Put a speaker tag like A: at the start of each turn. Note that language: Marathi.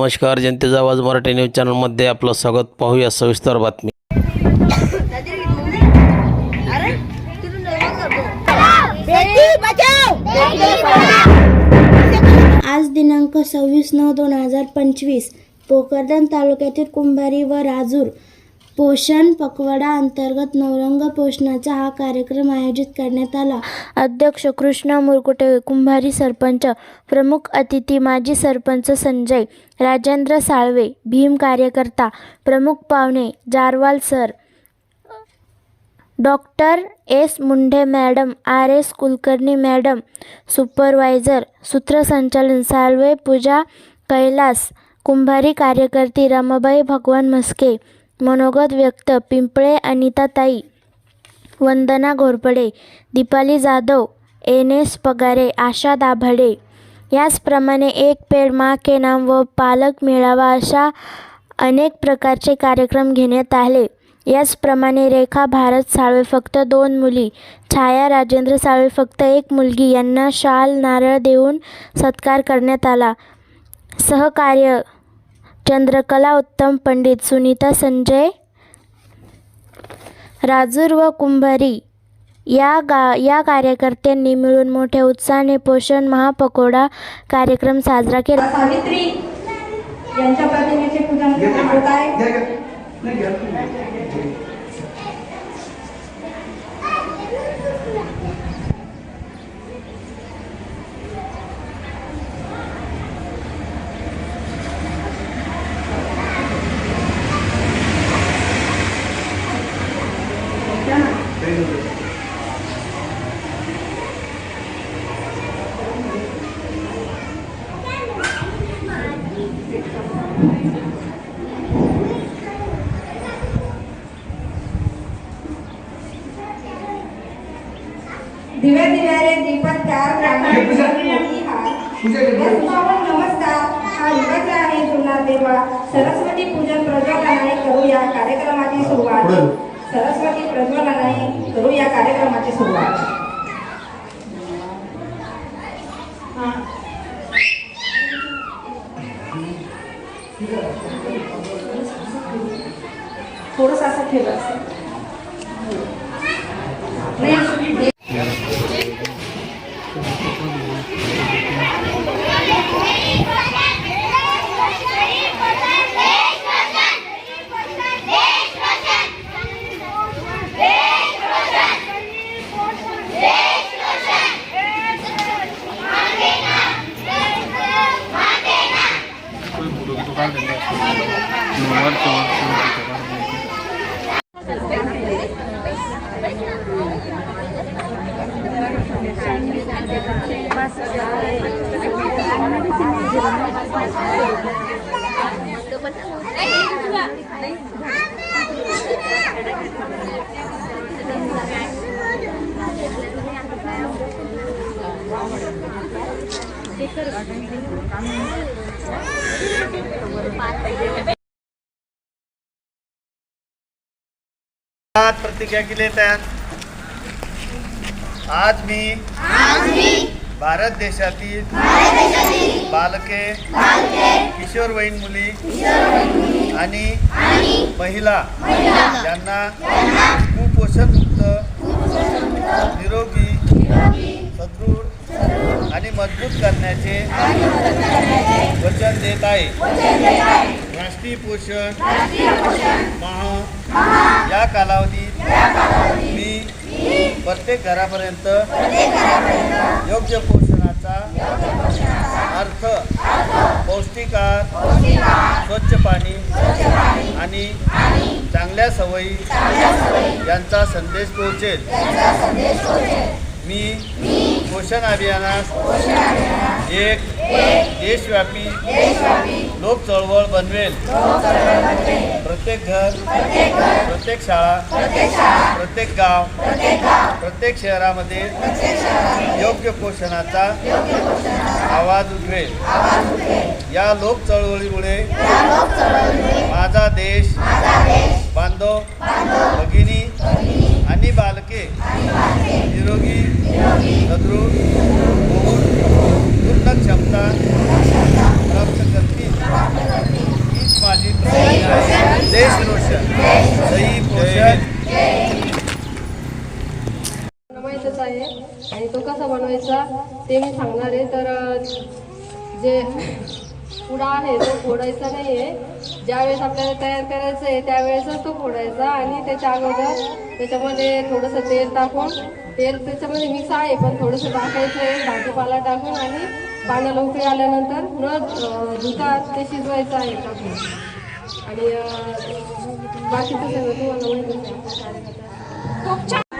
A: नमस्कार जनतेचा आवाज मराठी न्यूज चॅनलमध्ये आपलं स्वागत. पाहूया सविस्तर बातमी.
B: आज दिनांक सव्वीस नऊ दोन हजार पंचवीस भोकरदन तालुक्यातील कुंभारी व राजूर पोषण पखवाडा अंतर्गत नवरंग पोषणाचा हा कार्यक्रम आयोजित करण्यात आला. अध्यक्ष कृष्णा मुरकुटे कुंभारी सरपंच प्रमुख अतिथी माजी सरपंच संजय राजेंद्र साळवे भीम कार्यकर्ता प्रमुख पाहुणे Jarwal sir doctor S Munde madam R S Kulkarni madam supervisor सूत्रसंचालन साळवे पूजा कैलास कुंभारी कार्यकर्ती रमाबाई भगवान म्हस्के मनोगत व्यक्त पिंपळे अनिताताई वंदना घोरपडे दीपाली जाधव एन एस पगारे आशा दाभाडे. याचप्रमाणे एक पेड मा के नाम व पालक मेळावा अशा अनेक प्रकारचे कार्यक्रम घेण्यात आले. याचप्रमाणे रेखा भारत साळवे फक्त दोन मुली छाया राजेंद्र साळवे फक्त एक मुलगी यांना शाल नारळ देऊन सत्कार करण्यात आला. सहकार्य चंद्रकला उत्तम पंडित सुनीता संजय राजूर व कुंभारी या गा या कार्यकर्त्यांनी मिळून मोठ्या उत्साहाने पोषण महापकोडा कार्यक्रम साजरा केला.
C: सावित्री यांच्या प्रतिमेचे पूजन होत आहे. दिव्या दिव्यारे वसुभावन नमस्कार. हा युगाचा आहे जुना देवा. सरस्वती पूजन प्रज्वलनाने करूया कार्यक्रमाची सुरुवात. सरस्वती प्रज्वलनाने करूया कार्यक्रमाची सुरुवात. थोडंसं असं ठेवा नाही
D: आज प्रतिज्ञा केली तयार। आज मी। भारत देशातील बालके किशोरवयीन मुली आणि महिला यांना कुपोषण मुक्त निरोगी सदृढ आणि मजबूत करण्याचे वचन देत आहे. राष्ट्रीय पोषण माह या कालावधीत प्रत्येक घरापर्यंत योग्य पोषणाचा अर्थ पौष्टिक आहार स्वच्छ पाणी आणि चांगल्या सवयी यांचा संदेश पोहोचेल. मी पोषण अभियानास एक देशव्यापी लोक चळवळ बनवेल. प्रत्येक घर प्रत्येक शाळा प्रत्येक गाव प्रत्येक शहरामध्ये योग्य पोषणाचा आवाज उठवेल. या लोक चळवळीमुळे माझा देश बांधव भगिनी आणि बालके निरोगी सदृढ
E: आणि तो कसा बनवायचा ते मी सांगणार आहे. तर जे पुडा आहे तो फोडायचा नाही आहे ज्यावेळेस आपल्याला तयार करायचं आहे त्यावेळेसच तो फोडायचा. आणि त्याच्या अगोदर त्याच्यामध्ये थोडंसं तेल टाकून तेल त्याच्यामध्ये मिक्स आहे पण थोडंसं टाकायचं आहे. भाजीपाला टाकून आणि पानं लवकर आल्यानंतर न अ, धुता ते शिजवायचं आहे. टाकून आणि बाकी बाकीचं सगळं तुम्हाला खूप छान.